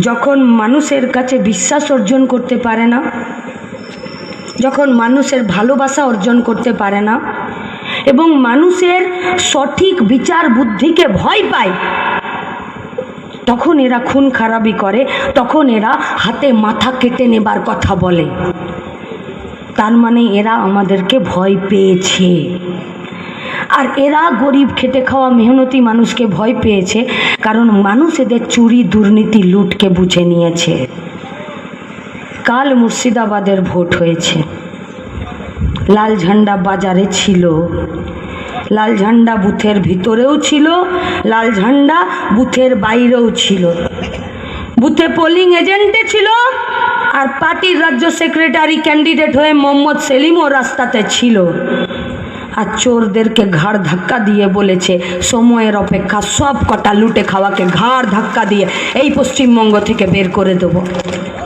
যখন মানুষের কাছে বিশ্বাস অর্জন করতে পারে না, যখন মানুষের ভালোবাসা অর্জন করতে পারে না, এবং মানুষের সঠিক বিচার বুদ্ধিকে ভয় পায়, তখন এরা খুন খারাপি করে, তখন এরা হাতে মাথা কেটে নেবার কথা বলে। তার মানে এরা আমাদেরকে ভয় পেয়েছে। আর এরা গরিব খেটে খাওয়া মেহনতি মানুষকে ভয় পেয়েছে, কারণ মানুষ এদের চুরি, দুর্নীতি, লুটকে বুঝে নিয়েছে। কাল মুর্শিদাবাদের ভোট হয়েছে। লাল ঝান্ডা বাজারে ছিল। লাল ঝান্ডা বুথের ভিতরেও ছিল, লাল ঝান্ডা বুথের বাইরেও ছিল। বুথে পোলিং এজেন্টে ছিল, আর পার্টির রাজ্য সেক্রেটারি ক্যান্ডিডেট হয়ে মোহাম্মদ সেলিমও রাস্তাতে ছিল। আর চোরদেরকে ঘাড় ধাক্কা দিয়ে বলেছে, সময়ের অপেক্ষা সব কটা লুটে খাওয়াকে ঘাড় ধাক্কা দিয়ে এই পশ্চিমবঙ্গ থেকে বের করে দেবো।